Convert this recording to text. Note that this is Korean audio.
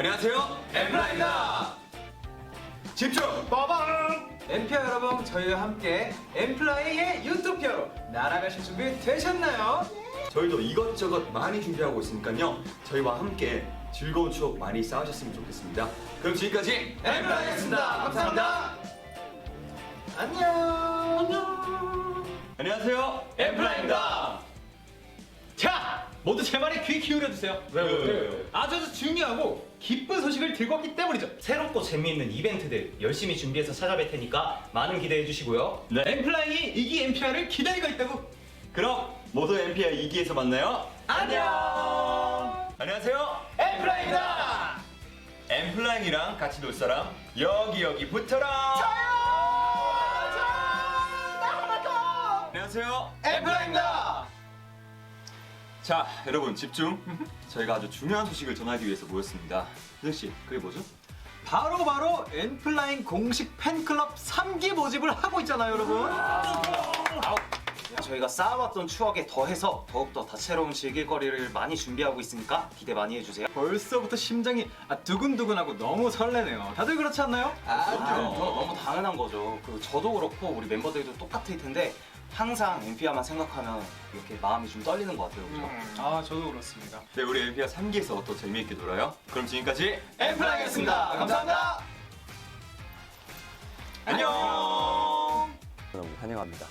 안녕하세요. 엠플라입니다. 집중. 빠방! 엠피아 여러분, 저희와 함께 엠플라이의 유토피아로 날아가실 준비 되셨나요? 저희도 이것저것 많이 준비하고 있으니까요. 저희와 함께 즐거운 추억 많이 쌓으셨으면 좋겠습니다. 그럼 지금까지 엠플라이였습니다. 감사합니다. 안녕. 안녕. 안녕하세요. 엠플라이입니다. 자, 모두 제 말에 귀 기울여 주세요. 왜요? 아주 중요하고 기쁜 소식을 들고 왔기 때문이죠. 새롭고 재미있는 이벤트들 열심히 준비해서 찾아뵐 테니까 많은 기대해 주시고요. 네. 엠플라잉이 이기 엠피아를 기다리고 있다고. 그럼 모두 엠피아 2기에서 만나요. 안녕. 안녕하세요. 엠플라잉이다. 엠플라잉이랑 같이 놀 사람 여기 여기 붙어라. 안녕하세요. 엠플라이입니다. 자, 여러분 집중. 저희가 아주 중요한 소식을 전하기 위해서 모였습니다. 희정 씨, 그게 뭐죠? 바로 바로 엠플라잉 공식 팬클럽 3기 모집을 하고 있잖아요, 여러분. 저희가 쌓아왔던 추억에 더해서 더욱더 다채로운 즐길거리를 많이 준비하고 있으니까 기대 많이 해주세요. 벌써부터 심장이 아, 두근두근하고 너무 설레네요. 다들 그렇지 않나요? 아, 그건 너무 당연한 거죠. 그 저도 그렇고 우리 멤버들도 똑같을 텐데 항상 엠피아만 생각하면 이렇게 마음이 좀 떨리는 것 같아요. 그죠? 아, 저도 그렇습니다. 네, 우리 엠피아 3기에서 더 재미있게 놀아요. 그럼 지금까지 엠플라잉이었습니다. 감사합니다. 안녕. 여러분 환영합니다.